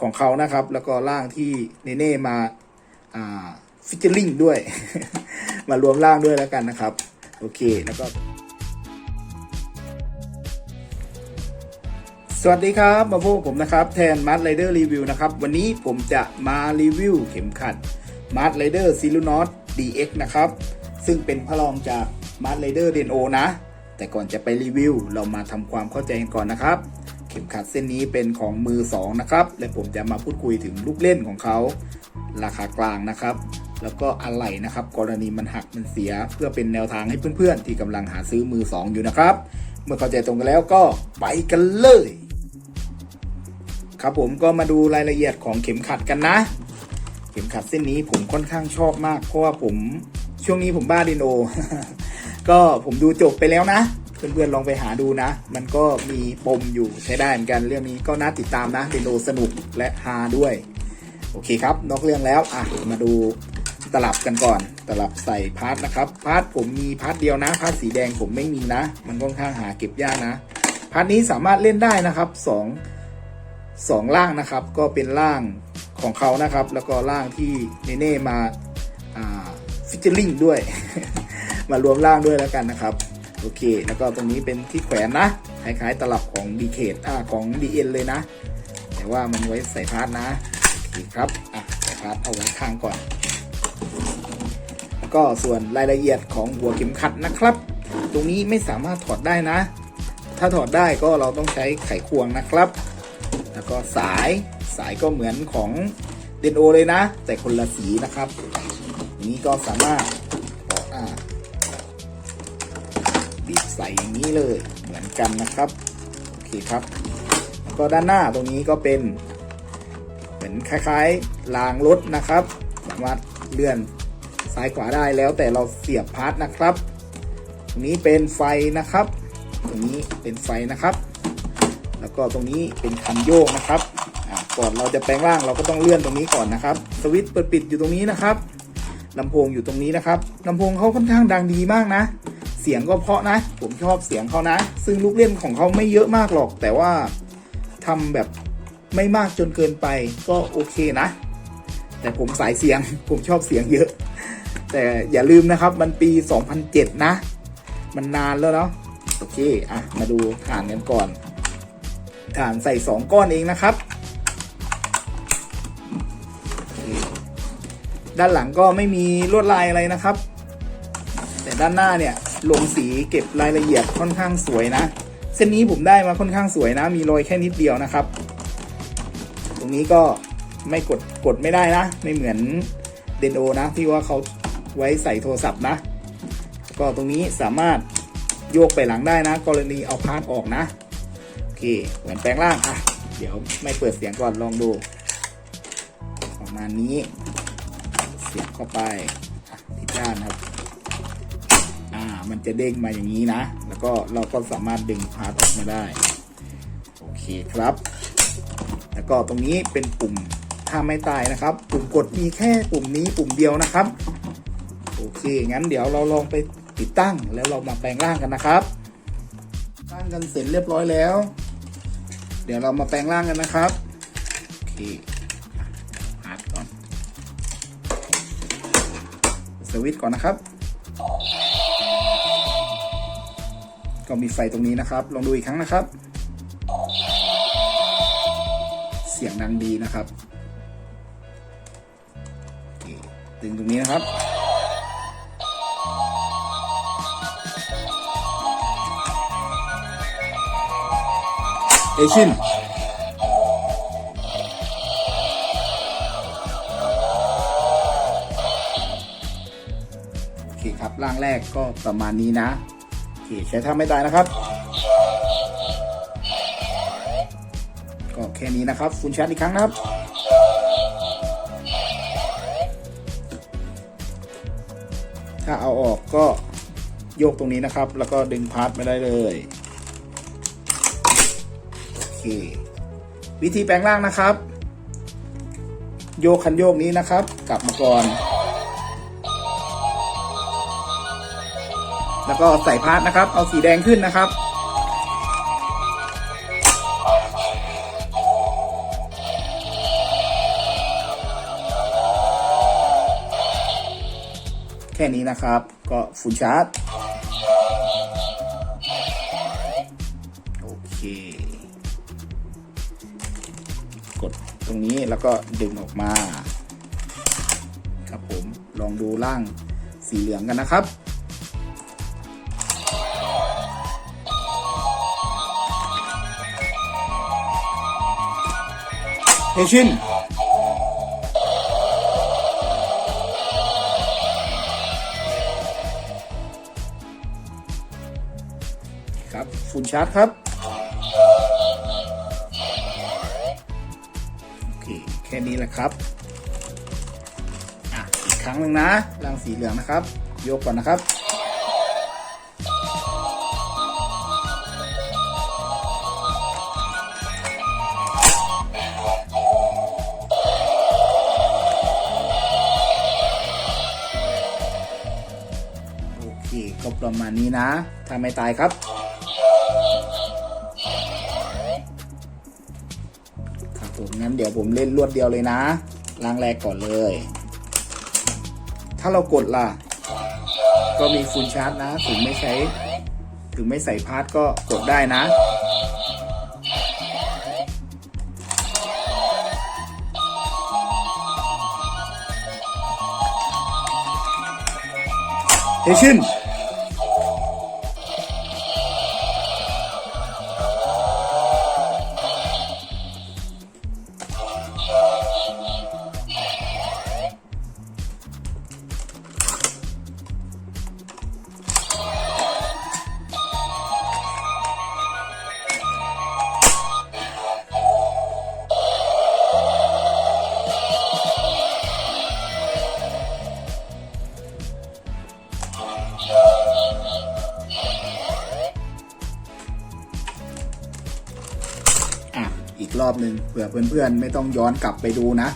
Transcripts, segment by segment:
ของเขานะครับ แล้วก็ร่างที่เนเน่มาฟิชเชอร์ลิงด้วย มารวมร่างด้วยแล้วกันนะครับ โอเคแล้วก็ สวัสดีครับ มาพบกับผมนะครับแทนมาร์ r ไรเดอร์รีวิวนะครับ วันนี้ผมจะมารีวิวเข็มขัดมาร์ r ไรเดอร์ซิลูนอต DX นะครับ ซึ่งเป็นพระรองจากมาร์ r ไรเดอร์เดนโอนะ แต่ก่อนจะไปรีวิว เรามาทำความเข้าใจกันก่อนนะครับ ข็มขัดเส้นนี้เป็นของมือ 2 นะครับ และผมจะมาพูดคุยถึงลูกเล่นของเขา ราคากลางนะครับ แล้วก็อะไหล่นะครับ กรณีมันหักมันเสีย เพื่อเป็นแนวทางให้เพื่อนๆ ที่กำลังหาซื้อมือ 2 อยู่นะครับ เมื่อเข้าใจตรงกันแล้วก็ไปกันเลย ครับผมก็มาดูรายละเอียดของเข็มขัดกันนะ เข็มขัดเส้นนี้ผมค่อนข้างชอบมาก เพราะว่าผมช่วงนี้ผมบ้าดินโอ ก็ผมดูจบไปแล้วนะ เพื่อนๆลองไปหาดูนะ มันก็มีปมอยู่ใช้ได้เหมือนกันเรื่องนี้ก็น่าติดตามนะเดินโอสนุกและฮาด้วย โอเคครับ นอกเรื่องแล้วอะมาดูตลับกันก่อน ตลับใส่พาร์ทนะครับ พาร์ทผมมีพาร์ทเดียวนะ พาร์ทสีแดงผมไม่มีนะ มันค่อนข้างหาเก็บยากนะ พาร์ทนี้สามารถเล่นได้นะครับสองสองล่างนะครับ ก็เป็นล่างของเขานะครับ แล้วก็ล่างที่เนเน่มาฟิชเชอร์ลิงด้วย มารวมล่างด้วยแล้วกันนะครับ โอเค แล้วก็ตรงนี้เป็นที่แขวนนะคล้ายๆตลับของดีเคอ่าของ DN เลยนะ แต่ว่ามันไว้ใส่พาร์ทนะโอเคครับอะใส่พาร์ทเอาไว้ข้างก่อน แล้วก็ส่วนรายละเอียดของหัวเข็มขัดนะครับ ตรงนี้ไม่สามารถถอดได้นะ ถ้าถอดได้ก็เราต้องใช้ไขควงนะครับ แล้วก็สายสายก็เหมือนของเดนโอเลยนะ แต่คนละสีนะครับนี้ก็สามารถอ่า บีบใส่อย่างนี้เลยเหมือนกันนะครับโอเคครับ แล้วก็ด้านหน้าตรงนี้ก็เป็นเหมือนคล้ายๆรางรถนะครับ สามารถเลื่อนซ้ายขวาได้แล้วแต่เราเสียบพาร์ทนะครับตรงนี้เป็นไฟนะครับ ตรงนี้เป็นไฟนะครับ แล้วก็ตรงนี้เป็นคันโยกนะครับก่อนเราจะแปลงร่างเราก็ต้องเลื่อนตรงนี้ก่อนนะครับ สวิตช์เปิดปิดอยู่ตรงนี้นะครับลำโพงอยู่ตรงนี้นะครับลำโพงเขาค่อนข้างดังดีมากนะ สียงก็เพราะนะ ผมชอบเสียงเขานะ ซึ่งลูกเล่นของเขาไม่เยอะมากหรอก แต่ว่าทำแบบไม่มากจนเกินไปก็โอเคนะ แต่ผมสายเสียง ผมชอบเสียงเยอะ แต่อย่าลืมนะครับ มันปี 2007 นะ มันนานแล้วเนาะ โอเค อะ มาดูฐานกันก่อน ฐานใส่ 2 ก้อนเองนะครับ ด้านหลังก็ไม่มีลวดลายอะไรนะครับ แต่ด้านหน้าเนี่ย ลงสีเก็บรายละเอียดค่อนข้างสวยนะ เส้นนี้ผมได้มาค่อนข้างสวยนะ มีรอยแค่นิดเดียวนะครับ ตรงนี้ก็ไม่กดกดไม่ได้นะ ไม่เหมือนเดนโอนะที่ว่าเขาไว้ใส่โทรศัพท์นะ ก็ตรงนี้สามารถโยกไปหลังได้นะ กรณีเอาพาร์ทออกนะโอเคเหมือนแปลงร่างอะเดี๋ยวไม่เปิดเสียงก่อนลองดู ประมาณนี้ เสียบเข้าไปที่ด้านครับ อ่า มันจะเด้งมาอย่างนี้นะ แล้วก็เราก็สามารถดึงพาร์ทออกมาได้ โอเคครับ แล้วก็ตรงนี้เป็นปุ่มถ้าไม่ตายนะครับ ปุ่มกดมีแค่ปุ่มนี้ปุ่มเดียวนะครับ โอเค งั้นเดี๋ยวเราลองไปติดตั้งแล้วเรามาแปลงร่างกันนะครับ ตั้งกันเสร็จเรียบร้อยแล้ว เดี๋ยวเรามาแปลงร่างกันนะครับ โอเคฮาร์ดก่อน สวิตช์ก่อนนะครับ ก็มีไฟตรงนี้นะครับ ลองดูอีกครั้งนะครับ เสียงดังดีนะครับโอเคดึงตรงนี้นะครับ เอชินโอเคครับร่างแรกก็ประมาณนี้นะ โอเคใช้ท่าไม่ตายนะครับ ก็แค่นี้นะครับฟูลชาร์จอีกครั้งนะครับ ถ้าเอาออกก็โยกตรงนี้นะครับ แล้วก็ดึงพาร์ทมาได้เลยโอเควิธีแปลงร่างนะครับ โยกคันโยกนี้นะครับ กลับมาก่อน ก็ใส่พาร์ทนะครับ เอาสีแดงขึ้นนะครับ แค่นี้นะครับ ก็ฟูลชาร์จ โอเค กดตรงนี้แล้วก็ดึงออกมา ครับผม ลองดูล่างสีเหลืองกันนะครับ เฮชินครับฟูลชาร์จครับ โอเค แค่นี้แหละครับ อะ อีกครั้งหนึ่งนะรางสีเหลืองนะครับ ยกก่อนนะครับ ประมาณนี้นะ ถ้าไม่ตายครับ ครับผมงั้นเดี๋ยวผมเล่นรวดเดียวเลยนะล้างแรกก่อนเลย ถ้าเรากดล่ะ ก็มีฟูลชาร์จนะ ถึงไม่ใช้ ถึงไม่ใส่พาร์ทก็กดได้นะเฮชิน อะอีกรอบหนึ่งเผื่อเพื่อนๆ ไม่ต้องย้อนกลับไปดูนะ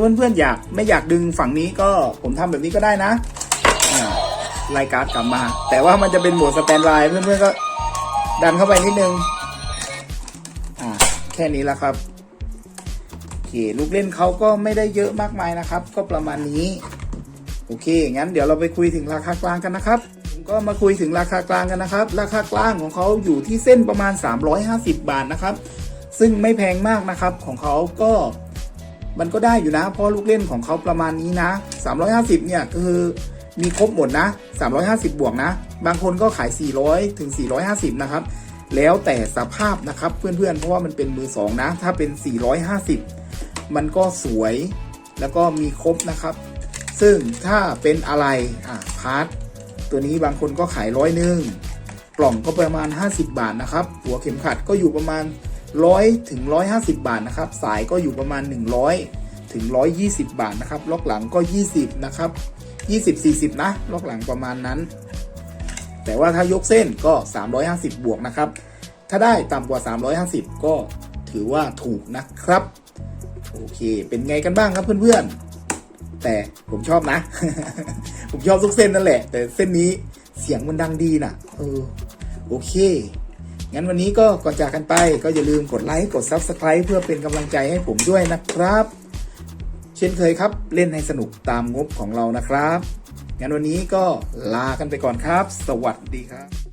าเพื่อนๆอยากไม่อยากดึงฝั่งนี้ก็ผมทำแบบนี้ก็ได้นะอ่ารายการดกลับมา แต่ว่ามันจะเป็นโหมดสแตนด์ไลน์เพื่อนๆก็ดันเข้าไปนิดนึงอ่าแค่นี้แล้วครับโอเคลูกเล่นเขาก็ไม่ได้เยอะมากมายนะครับ ก็ประมาณนี้ โอเค งั้นเดี๋ยวเราไปคุยถึงราคากลางกันนะครับผมก็มาคุยถึงราคากลางกันนะครับ ราคากลางของเขาอยู่ที่เส้นประมาณ 350 บาทนะครับ ซึ่งไม่แพงมากนะครับของเขาก็ มันก็ได้อยู่นะ เพราะลูกเล่นของเขาประมาณนี้นะ 350 เนี่ยคือมีครบหมดนะ 350 บวกนะ บางคนก็ขาย 400 ถึง 450 นะครับ แล้วแต่สภาพนะครับเพื่อนๆ เพราะว่ามันเป็นมือสองนะ ถ้าเป็น 450 มันก็สวยแล้วก็มีครบนะครับ ซึ่งถ้าเป็นอะไรอะพาร์ทตัวนี้บางคนก็ขายร้อยหนึ่งกล่องก็ประมาณ 50 บาทนะครับ หัวเข็มขัดก็อยู่ประมาณ 100ถึง150 บาทนะครับ สายก็อยู่ประมาณ 100 ถึง 120 บาทนะครับ ล็อกหลังก็ 20 นะครับ 20 40 นะ ล็อกหลังประมาณนั้น แต่ว่าถ้ายกเส้นก็ 350 บวกนะครับ ถ้าได้ต่ำกว่า 350 ก็ถือว่าถูกนะครับ โอเค เป็นไงกันบ้างครับเพื่อนๆ แต่ผมชอบนะ ผมชอบทุกเส้นนั่นแหละ แต่เส้นนี้เสียงมันดังดีนะเออ โอเค งั้นวันนี้ก็ก่อนจากกันไปก็อย่าลืมกดไลค์กด Subscribe เพื่อเป็นกำลังใจให้ผมด้วยนะครับ เช่นเคยครับเล่นให้สนุกตามงบของเรานะครับ งั้นวันนี้ก็ลากันไปก่อนครับ สวัสดีครับ